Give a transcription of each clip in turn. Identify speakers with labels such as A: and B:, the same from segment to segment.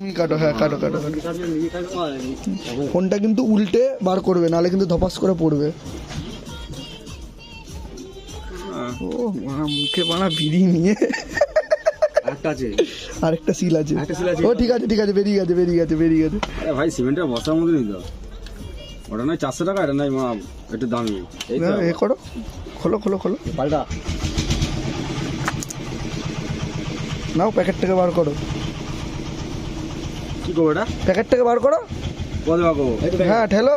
A: কাটো হ্যাঁ কাটো কাটো ফোনটা কিন্তু উল্টে বার করবে নাহলে কিন্তু ধপাস করে পড়বে। ও মা মুখে বানা বিড়ি নিয়ে। আরেকটা সিল আছে। ও ঠিক আছে ঠিক আছে বেরিয়ে গেছে বেরিয়ে গেছে বেরিয়ে গেছে।
B: ভাই সিমেন্টের বস্তার মধ্যে নিত ওটা নয় চারশো টাকা এটা নয় মা একটু দামি।
A: এ করো। খোলো খোলো খোলো।
B: পাল্টা।
A: নাও প্যাকেট থেকে বার করো।
B: কি করব এটা?
A: প্যাকেট থেকে বার করো।
B: কত পাবো
A: হ্যাঁ ঠেলো।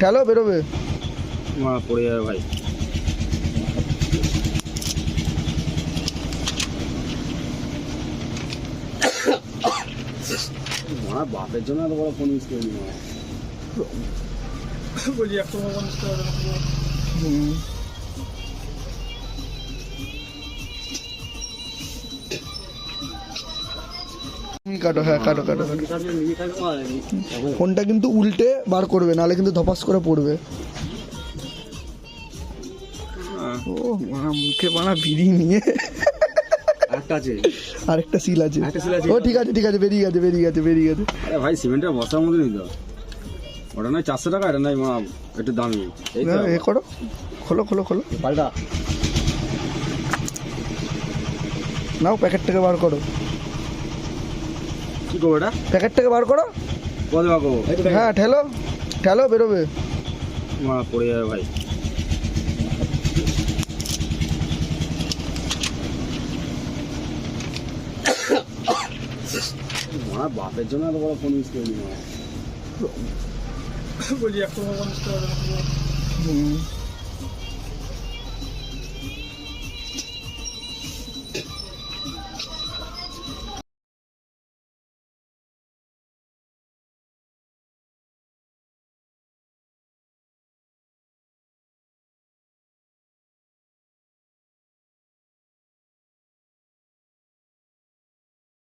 A: ঠেলো বেরোবে।
B: মা পড়ে যাবে ভাই। মা বাপের জন্য এত বড় ফোন ইউজ করিনি মা।
A: হুম। হুম, কাটো হ্যাঁ কাটো কাটো কাটো। ফোনটা কিন্তু উল্টে বার করবে নাহলে কিন্তু ধপাস করে পড়বে। ও মা মুখে বানা বিড়ি নিয়ে। আরেকটা সিল আছে। ও ঠিক আছে ঠিক আছে বেরিয়ে গেছে বেরিয়ে গেছে বেরিয়ে গেছে।
B: ভাই সিমেন্টের বস্তার মধ্যে নিত ওটা নয় চারশো টাকা এটা নয় মা একটু দামি।
A: এ করো। খোলো খোলো খোলো।
B: পাল্টা।
A: নাও প্যাকেট থেকে বার করো।
B: কি করব এটা?
A: প্যাকেট থেকে বার করো।
B: কত পাবো
A: হ্যাঁ ঠেলো। ঠেলো বেরোবে।
B: মা পড়ে যাবে ভাই। মা বাপের জন্য এত বড় ফোন ইউজ করিনি মা।
A: হুম।